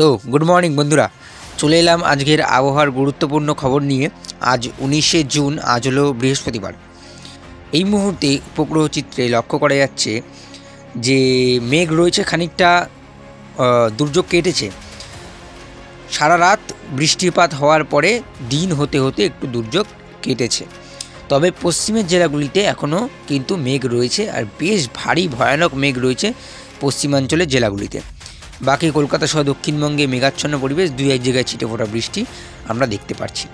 তো good morning বন্ধুরা। চলে এলাম আজকের আবহাওয়ার গুরুত্বপূর্ণ খবর নিয়ে। আজ উনিশে জুন, আজ হলো বৃহস্পতিবার। এই মুহূর্তে উপগ্রহ চিত্রে লক্ষ্য করা যাচ্ছে যে, মেঘ রয়েছে খানিকটা দুর্যোগ কেটেছে। সারা রাত বৃষ্টিপাত হওয়ার পরে দিন হতে হতে একটু দুর্যোগ কেটেছে। তবে পশ্চিমের জেলাগুলিতে এখনও কিন্তু মেঘ রয়েছে, আর বেশ ভারী ভয়ানক মেঘ রয়েছে পশ্চিমাঞ্চলের জেলাগুলিতে। বাকি কলকাতা সহ দক্ষিণবঙ্গে মেঘাচ্ছন্ন পরিবেশ, দুই এক জায়গায় ছিটে ফোটা বৃষ্টি আমরা দেখতে পাচ্ছি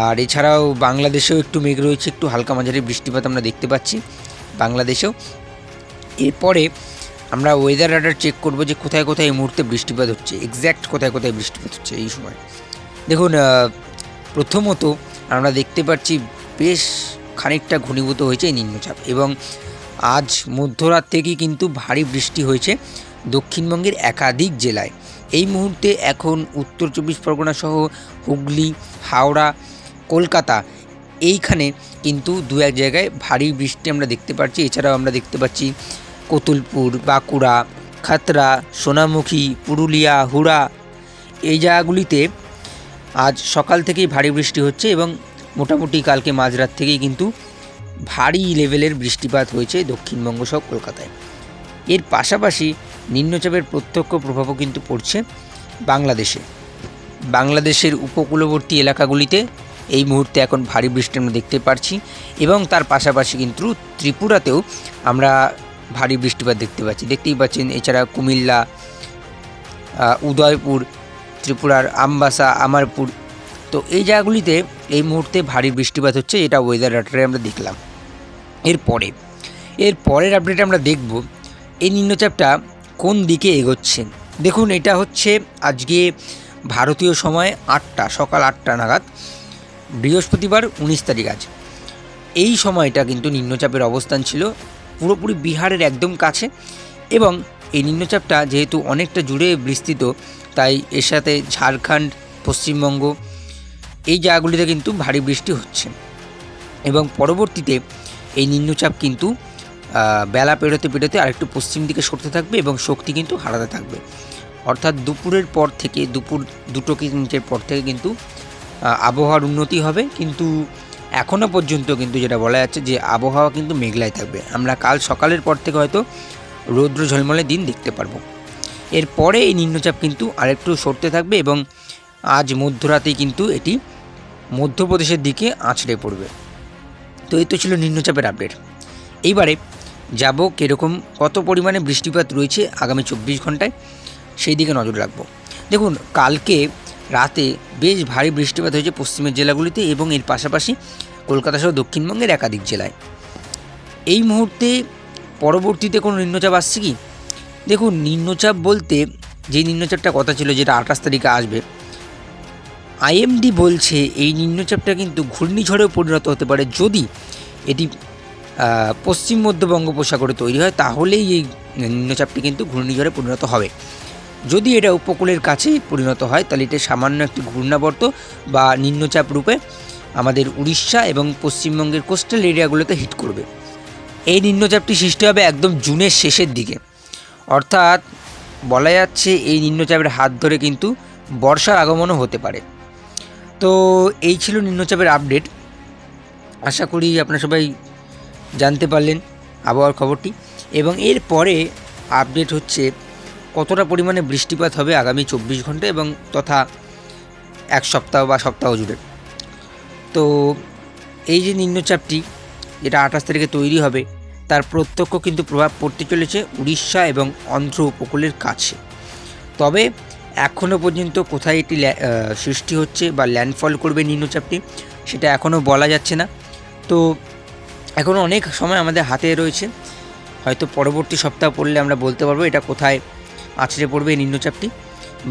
আর এছাড়াও বাংলাদেশেও একটু মেঘ রয়েছে, একটু হালকা মাঝারি বৃষ্টিপাত আমরা দেখতে পাচ্ছি বাংলাদেশেও। এরপরে আমরা ওয়েদার রাডার চেক করব যে কোথায় কোথায় এই মুহূর্তে বৃষ্টিপাত হচ্ছে এক্স্যাক্ট কোথায় কোথায় বৃষ্টিপাত হচ্ছে এই সময়। দেখুন প্রথমত আমরা দেখতে পাচ্ছি বেশ খানিকটা ঘনীভূত হয়েছে এই নিম্নচাপ এবং আজ মধ্যরাত থেকেই কিন্তু ভারী বৃষ্টি হয়েছে। দক্ষিণবঙ্গের একাধিক জেলায়। এই মুহূর্তে এখন উত্তর চব্বিশ পরগনা সহ হুগলি, হাওড়া, কলকাতা এইখানে কিন্তু দু এক জায়গায় ভারী বৃষ্টি আমরা দেখতে পাচ্ছি। এছাড়াও আমরা দেখতে পাচ্ছি কতুলপুর, বাঁকুড়া, খাতরা, সোনামুখী, পুরুলিয়া, হুড়া এই জায়গাগুলিতে আজ সকাল থেকেই ভারী বৃষ্টি হচ্ছে এবং মোটামুটি কালকে মাঝরাত থেকেই কিন্তু ভারী লেভেলের বৃষ্টিপাত হয়েছে দক্ষিণবঙ্গ সহ কলকাতায়। এর পাশাপাশি নিম্নচাপের প্রত্যক্ষ প্রভাবও কিন্তু পড়ছে বাংলাদেশে। বাংলাদেশের উপকূলবর্তী এলাকাগুলিতে এই মুহূর্তে এখন ভারী বৃষ্টি আমরা দেখতে পারছি এবং তার পাশাপাশি কিন্তু ত্রিপুরাতেও আমরা ভারী বৃষ্টিপাত দেখতে পাচ্ছি। দেখতেই পাচ্ছেন এছাড়া কুমিল্লা উদয়পুর, ত্রিপুরার আমবাসা, আমারপুর। তো এই জায়গাগুলিতে এই মুহূর্তে ভারী বৃষ্টিপাত হচ্ছে, এটা ওয়েদার রাটারে আমরা দেখলাম। এরপরে এর পরের আপডেটে আমরা দেখব, এই নিম্নচাপটা কোন দিকে এগোচ্ছেন? দেখুন, এটা হচ্ছে আজকে ভারতীয় সময় আটটা, সকাল আটটা নাগাদ, বৃহস্পতিবার উনিশ তারিখ আজ। এই সময়টা কিন্তু নিম্নচাপের অবস্থান ছিল, পুরোপুরি বিহারের একদম কাছে এবং এই নিম্নচাপটা যেহেতু অনেকটা জুড়ে বিস্তৃত, তাই এর সাথে ঝাড়খণ্ড, পশ্চিমবঙ্গ, এই জায়গাগুলিতে কিন্তু ভারী বৃষ্টি হচ্ছে এবং পরবর্তীতে এই নিম্নচাপ কিন্তু বেলা পেরোতে পেরোতে আরেকটু পশ্চিম দিকে সরতে থাকবে এবং শক্তি কিন্তু হারাতে থাকবে। অর্থাৎ দুপুরের পর থেকে, দুপুর দুটো মিনিটের পর থেকে কিন্তু আবহাওয়ার উন্নতি হবে। কিন্তু এখনও পর্যন্ত কিন্তু যেটা বলা যাচ্ছে যে, আবহাওয়া কিন্তু মেঘলাই থাকবে। আমরা কাল সকালের পর থেকে হয়তো রৌদ্র ঝলমলে দিন দেখতে পারব। এরপরে এই নিম্নচাপ কিন্তু আরেকটু সরতে থাকবে এবং আজ মধ্যরাতেই কিন্তু এটি মধ্যপ্রদেশের দিকে আছড়ে পড়বে। তো এই তো ছিল নিম্নচাপের আপডেট। এইবারে যাব কীরকম, কত পরিমাণে বৃষ্টিপাত রয়েছে আগামী চব্বিশ ঘন্টায়, সেই দিকে নজর রাখব। দেখুন, কালকে রাতে বেশ ভারী বৃষ্টিপাত হয়েছে পশ্চিমের জেলাগুলিতে এবং এর পাশাপাশি কলকাতা সহ দক্ষিণবঙ্গের একাধিক জেলায়। এই মুহূর্তে পরবর্তীতে কোনো নিম্নচাপ আসছে কি? দেখুন, নিম্নচাপ বলতে যে নিম্নচাপটা কথা ছিল যেটা আঠাশ তারিখে আসবে, আইএমডি বলছে এই নিম্নচাপটা কিন্তু ঘূর্ণিঝড়েও পরিণত হতে পারে যদি এটি পশ্চিম মধ্য বঙ্গোপসাগরে তৈরি হয়, তাহলেই এই নিম্নচাপটি কিন্তু ঘূর্ণিঝড়ে পরিণত হবে। যদি এটা উপকূলের কাছে পরিণত হয়, তাহলে এটা সামান্য একটি ঘূর্ণাবর্ত বা নিম্নচাপ রূপে আমাদের উড়িষ্যা এবং পশ্চিমবঙ্গের কোস্টাল এরিয়াগুলোতে হিট করবে। এই নিম্নচাপটি সৃষ্টি হবে একদম জুনের শেষের দিকে। অর্থাৎ বলা যাচ্ছে এই নিম্নচাপের হাত ধরে কিন্তু বর্ষার আগমনও হতে পারে। তো এই ছিল নিম্নচাপের আপডেট। আশা করি আপনারা সবাই জানতে পারলেন আবহাওয়ার খবরটি। এবং এর পরে আপডেট হচ্ছে কতটা পরিমাণে বৃষ্টিপাত হবে আগামী চব্বিশ ঘণ্টা এবং তথা এক সপ্তাহ বা সপ্তাহ জুড়ে। তো এই যে নিম্নচাপটি যেটা আঠাশ তারিখে তৈরি হবে, তার প্রত্যক্ষ কিন্তু প্রভাব পড়তে চলেছে উড়িষ্যা এবং অন্ধ্র উপকূলের কাছে। তবে এখনও পর্যন্ত কোথায় এটি সৃষ্টি হচ্ছে বা ল্যান্ডফল করবে নিম্নচাপটি সেটা এখনও বলা যাচ্ছে না। তো এখনও অনেক সময় আমাদের হাতে রয়েছে। হয়তো পরবর্তী সপ্তাহ পড়লে আমরা বলতে পারব এটা কোথায় আছড়ে পড়বে এই নিম্নচাপটি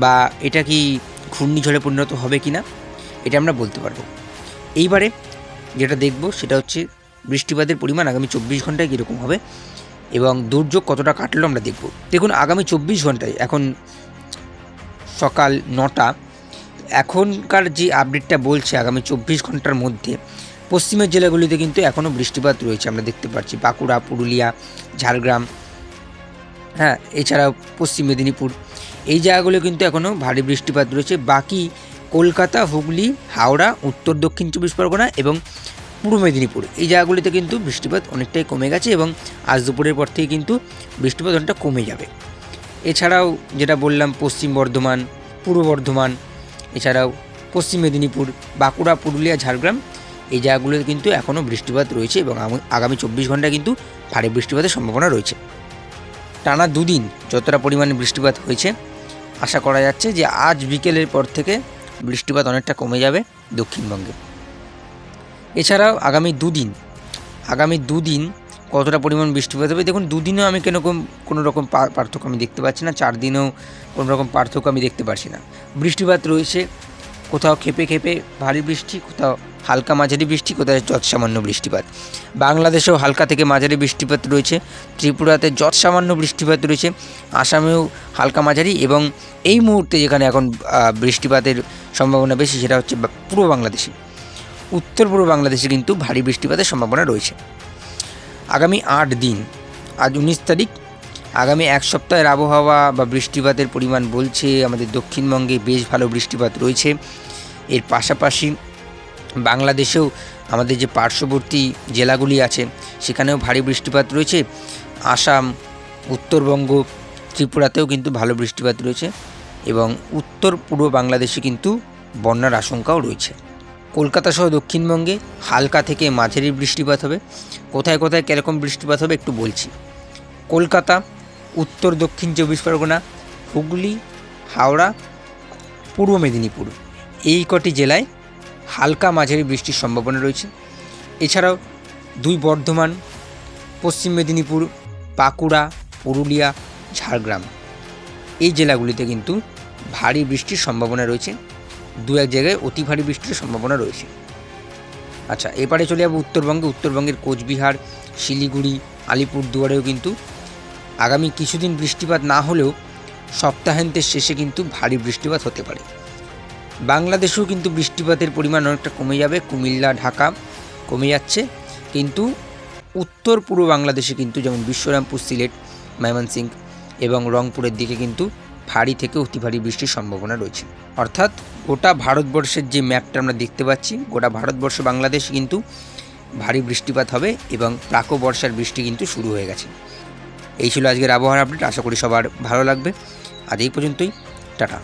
বা এটা কি ঘূর্ণিঝড়ে পরিণত হবে কি না এটা আমরা বলতে পারব। এইবারে যেটা দেখব সেটা হচ্ছে বৃষ্টিপাতের পরিমাণ আগামী চব্বিশ ঘন্টায় কীরকম হবে এবং দুর্যোগ কতটা কাটলো আমরা দেখব। দেখুন, আগামী চব্বিশ ঘন্টায় এখন সকাল নটা, এখনকার যে আপডেটটা বলছে আগামী চব্বিশ ঘণ্টার মধ্যে পশ্চিমের জেলাগুলিতে কিন্তু এখনও বৃষ্টিপাত রয়েছে, আমরা দেখতে পাচ্ছি। বাঁকুড়া, পুরুলিয়া, ঝাড়গ্রাম হ্যাঁ এছাড়াও পশ্চিম মেদিনীপুর। এই জায়গাগুলো কিন্তু এখনও ভারী বৃষ্টিপাত রয়েছে। বাকি কলকাতা, হুগলি, হাওড়া, উত্তর, দক্ষিণ চব্বিশ পরগনা এবং পূর্ব মেদিনীপুর। এই জায়গাগুলিতে কিন্তু বৃষ্টিপাত অনেকটাই কমে গেছে এবং আজ দুপুরের পর থেকে কিন্তু বৃষ্টিপাত অনেকটা কমে যাবে। এছাড়াও যেটা বললাম, পশ্চিম বর্ধমান, পূর্ব বর্ধমান, এছাড়াও পশ্চিম মেদিনীপুর, বাঁকুড়া, পুরুলিয়া, ঝাড়গ্রাম এই জায়গাগুলোতে কিন্তু এখনও বৃষ্টিপাত রয়েছে এবং আগামী চব্বিশ ঘণ্টা কিন্তু ভারী বৃষ্টিপাতের সম্ভাবনা রয়েছে। টানা দুদিন যতটা পরিমাণে বৃষ্টিপাত হয়েছে, আশা করা যাচ্ছে যে আজ বিকেলের পর থেকে বৃষ্টিপাত অনেকটা কমে যাবে দক্ষিণবঙ্গে। এছাড়াও আগামী দুদিন আগামী দুদিন কতটা পরিমাণ বৃষ্টিপাত হবে দেখুন, দুদিনেও আমি কোনো কোনো রকম পার্থক্য আমি দেখতে পাচ্ছি না, চার দিনেও কোনো রকম পার্থক্য আমি দেখতে পাচ্ছি না। বৃষ্টিপাত রয়েছে কোথাও খেপে খেপে ভারী বৃষ্টি, কোথাও হালকা মাঝারি বৃষ্টি, কোথাও যৎ সামান্য বৃষ্টিপাত। বাংলাদেশেও হালকা থেকে মাঝারি বৃষ্টিপাত রয়েছে, ত্রিপুরাতে যৎ সামান্য বৃষ্টিপাত রয়েছে, আসামেও হালকা মাঝারি এবং এই মুহূর্তে যেখানে এখন বৃষ্টিপাতের সম্ভাবনা বেশি সেটা হচ্ছে পূর্ব বাংলাদেশে। উত্তর পূর্ব বাংলাদেশে কিন্তু ভারী বৃষ্টিপাতের সম্ভাবনা রয়েছে। আগামী আট দিন, আজ উনিশ তারিখ আগামী এক সপ্তাহের আবহাওয়া বা বৃষ্টিপাতের পরিমাণ বলছে, আমাদের দক্ষিণবঙ্গে বেশ ভালো বৃষ্টিপাত রয়েছে। এর পাশাপাশি বাংলাদেশেও আমাদের যে পার্শ্ববর্তী জেলাগুলি আছে, সেখানেও ভারী বৃষ্টিপাত রয়েছে। আসাম, উত্তরবঙ্গ, ত্রিপুরাতেও কিন্তু ভালো বৃষ্টিপাত রয়েছে এবং উত্তর পূর্ব বাংলাদেশে কিন্তু বন্যার আশঙ্কাও রয়েছে। কলকাতা সহ দক্ষিণবঙ্গে হালকা থেকে মাঝারি বৃষ্টিপাত হবে। কোথায় কোথায় কীরকম বৃষ্টিপাত হবে একটু বলছি। কলকাতা উত্তর, দক্ষিণ চব্বিশ পরগনা, হুগলি, হাওড়া, পূর্ব মেদিনীপুর। এই কটি জেলায় হালকা মাঝারি বৃষ্টির সম্ভাবনা রয়েছে। এছাড়াও দুই বর্ধমান, পশ্চিম মেদিনীপুর, বাঁকুড়া, পুরুলিয়া, ঝাড়গ্রাম। এই জেলাগুলিতে কিন্তু ভারী বৃষ্টির সম্ভাবনা রয়েছে। দু এক জায়গায় অতি ভারী বৃষ্টির সম্ভাবনা রয়েছে। আচ্ছা এবারে চলে যাব উত্তরবঙ্গে। উত্তরবঙ্গের কোচবিহার, শিলিগুড়ি, আলিপুরদুয়ারেও কিন্তু আগামী কিছুদিন বৃষ্টিপাত না হলেও সপ্তাহান্তের শেষে কিন্তু ভারী বৃষ্টিপাত হতে পারে। বাংলাদেশেও কিন্তু বৃষ্টিপাতের পরিমাণ অনেকটা কমে যাবে। কুমিল্লা, ঢাকা কমে যাচ্ছে। কিন্তু উত্তর পূর্ব বাংলাদেশে কিন্তু যেমন বিশ্বরামপুর, সিলেট, ময়মনসিংহ এবং রংপুরের দিকে কিন্তু ভারী থেকে অতি ভারী বৃষ্টির সম্ভাবনা রয়েছে। অর্থাৎ গোটা ভারতবর্ষের যে ম্যাপটা আমরা দেখতে পাচ্ছি, গোটা ভারতবর্ষ বাংলাদেশ কিন্তু ভারী বৃষ্টিপাত হবে এবং প্রাক বর্ষার বৃষ্টি কিন্তু শুরু হয়ে গেছে। এই ছিল আজকের আবহাওয়ার আপডেট। আশা করি সবার ভালো লাগবে। আজ এই পর্যন্তই। টাটা।